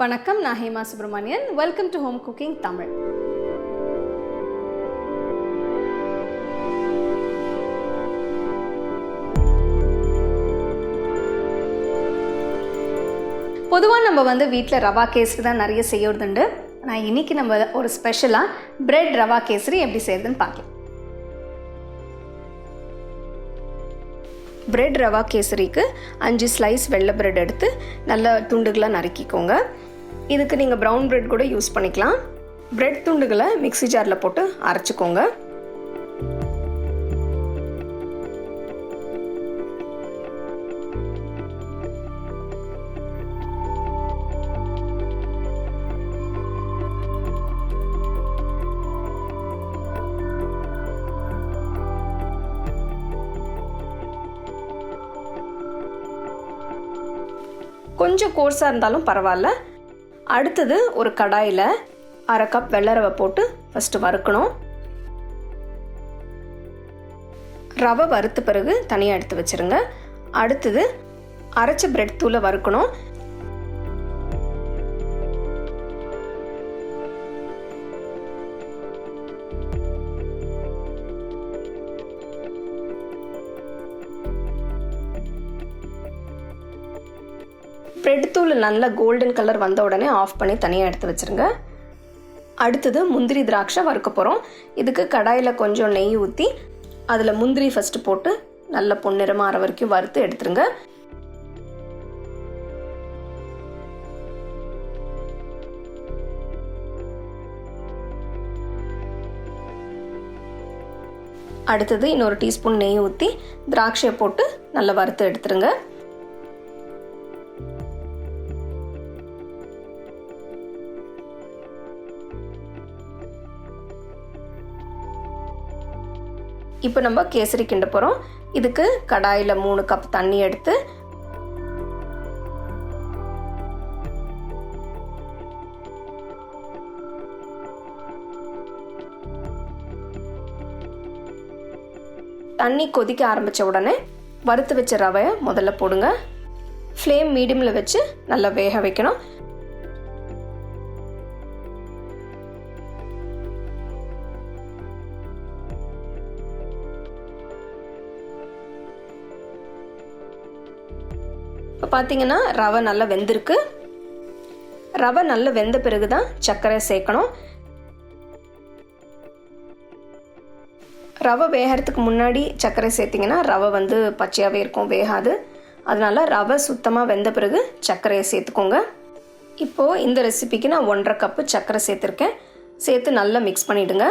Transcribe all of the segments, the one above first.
வணக்கம் நான் Hema Subramanian. Welcome to home cooking Tamil பொதுவாக நம்ம வந்து வீட்டில் ரவா கேசரி தான் நிறைய செய்யறதுண்டு. நான் இன்னைக்கு நம்ம ஒரு ஸ்பெஷலாக ப்ரெட் ரவா கேசரி எப்படி செய்யறதுன்னு பார்க்கலாம். பிரெட் ரவா கேசரிக்கு அஞ்சு ஸ்லைஸ் வெள்ளை பிரெட் எடுத்து நல்ல துண்டுகளாக நறுக்கிக்கோங்க. இதுக்கு நீங்கள் ப்ரௌன் பிரெட் கூட யூஸ் பண்ணிக்கலாம். பிரெட் துண்டுகளை மிக்ஸி ஜாரில் போட்டு அரைச்சிக்கோங்க. கொஞ்சம் கோர்ஸாக இருந்தாலும் பரவாயில்ல. அடுத்தது ஒரு கடாயில் அரை கப் வெள்ளை ரவை போட்டு ஃபஸ்ட்டு வறுக்கணும். ரவை வறுத்த பிறகு தனியாக எடுத்து வச்சுருங்க. அடுத்தது அரைச்ச பிரெட் தூளை வறுக்கணும். ஸ்ப்ரெட் தூள் நல்லா கோல்டன் கலர் வந்த உடனே ஆஃப் பண்ணி தனியாக எடுத்து வச்சுருங்க. அடுத்தது முந்திரி திராட்சை வறுக்க போகிறோம் இதுக்கு கடாயில் கொஞ்சம் நெய் ஊற்றி அதில் முந்திரி ஃபஸ்ட்டு போட்டு நல்ல பொன்னிறமாக ஆற வரைக்கும் வறுத்து எடுத்துருங்க. அடுத்தது இன்னொரு டீஸ்பூன் நெய் ஊற்றி திராட்சையை போட்டு நல்லா வறுத்து எடுத்துருங்க. இப்போ நம்ம கேசரி கிண்ட போகிறோம் இதுக்கு கடாயில் மூணு கப் தண்ணி எடுத்து தண்ணி கொதிக்க ஆரம்பித்த உடனே வறுத்து வச்ச ரவையை முதல்ல போடுங்க. ஃப்ளேம் மீடியமில் வச்சு நல்லா வேக வைக்கணும். இப்போ பார்த்தீங்கன்னா ரவை நல்லா வெந்திருக்கு. ரவை நல்லா வெந்த பிறகு தான் சர்க்கரை சேர்க்கணும். ரவை வேகிறதுக்கு முன்னாடி சர்க்கரை சேர்த்திங்கன்னா ரவை வந்து பச்சையாகவே இருக்கும் வேகாது. அதனால் ரவை சுத்தமாக வெந்த பிறகு சர்க்கரையை சேர்த்துக்கோங்க. இப்போது இந்த ரெசிபிக்கு நான் ஒன்றரை கப்பு சர்க்கரை சேர்த்துருக்கேன். சேர்த்து நல்லா மிக்ஸ் பண்ணிவிடுங்க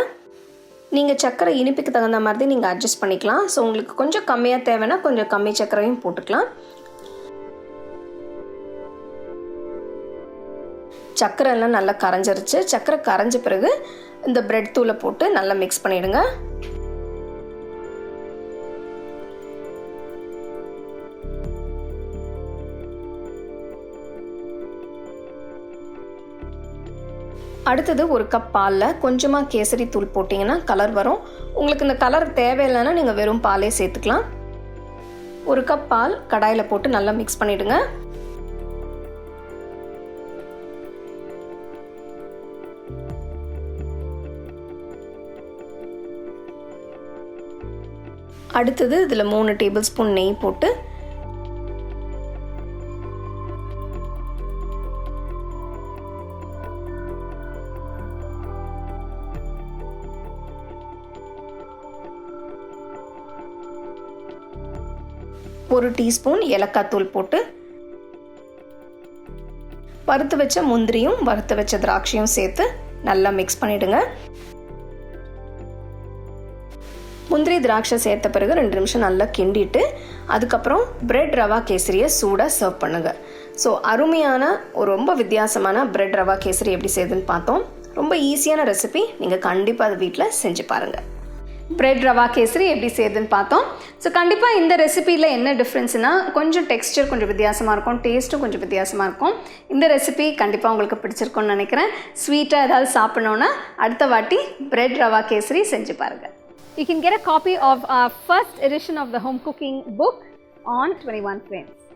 நீங்கள் சர்க்கரை இனிப்புக்கு தகுந்த மாதிரி நீங்கள் அட்ஜஸ்ட் பண்ணிக்கலாம். ஸோ உங்களுக்கு கொஞ்சம் கம்மியாக தேவைன்னா கொஞ்சம் கம்மி சர்க்கரையும் போட்டுக்கலாம். சர்க்கரை எல்லாம் நல்லா கரைஞ்சிருச்சு. சர்க்கரை கரைஞ்ச பிறகு இந்த பிரெட் தூளை போட்டு நல்லா மிக்ஸ் பண்ணிவிடுங்க அடுத்தது ஒரு கப் பாலில் கொஞ்சமாக கேசரி தூள் போட்டிங்கன்னா கலர் வரும். உங்களுக்கு இந்த கலர் தேவையில்லைன்னா நீங்கள் வெறும் பாலே சேர்த்துக்கலாம். ஒரு கப் பால் கடாயில் போட்டு நல்லா மிக்ஸ் பண்ணிவிடுங்க அடுத்தது இதில் மூணு டேபிள் ஸ்பூன் நெய் போட்டு ஒரு டீஸ்பூன் ஏலக்காய் தூள் போட்டு வறுத்து வச்ச முந்திரியும் வறுத்து வச்ச திராட்சையும் சேர்த்து நல்லா மிக்ஸ் பண்ணிவிடுங்க முந்திரி திராட்சை சேர்த்த பிறகு ரெண்டு நிமிஷம் நல்லா கிண்டிட்டு அதுக்கப்புறம் பிரெட் ரவா கேசரியை சூடாக சர்வ் பண்ணுங்கள் ஸோ அருமையான ஒரு ரொம்ப வித்தியாசமான பிரெட் ரவா கேசரி எப்படி செய்யுதுன்னு பார்த்தோம். ரொம்ப ஈஸியான ரெசிபி நீங்கள் கண்டிப்பாக அதை வீட்டில் செஞ்சு பாருங்கள் பிரெட் ரவா கேசரி எப்படி செய்யுதுன்னு பார்த்தோம். ஸோ கண்டிப்பாக இந்த ரெசிபியில் என்ன டிஃப்ரென்ஸ்னால் கொஞ்சம் டெக்ஸ்டர் கொஞ்சம் வித்தியாசமாக இருக்கும் டேஸ்ட்டும் கொஞ்சம் வித்தியாசமாக இருக்கும். இந்த ரெசிபி கண்டிப்பாக உங்களுக்கு பிடிச்சிருக்கும்னு நினைக்கிறேன். ஸ்வீட்டாக ஏதாவது சாப்பிட்ணுன்னா அடுத்த வாட்டி பிரெட் ரவா கேசரி செஞ்சு பாருங்கள் You can get a copy of our first edition of the home cooking book on 21 frames.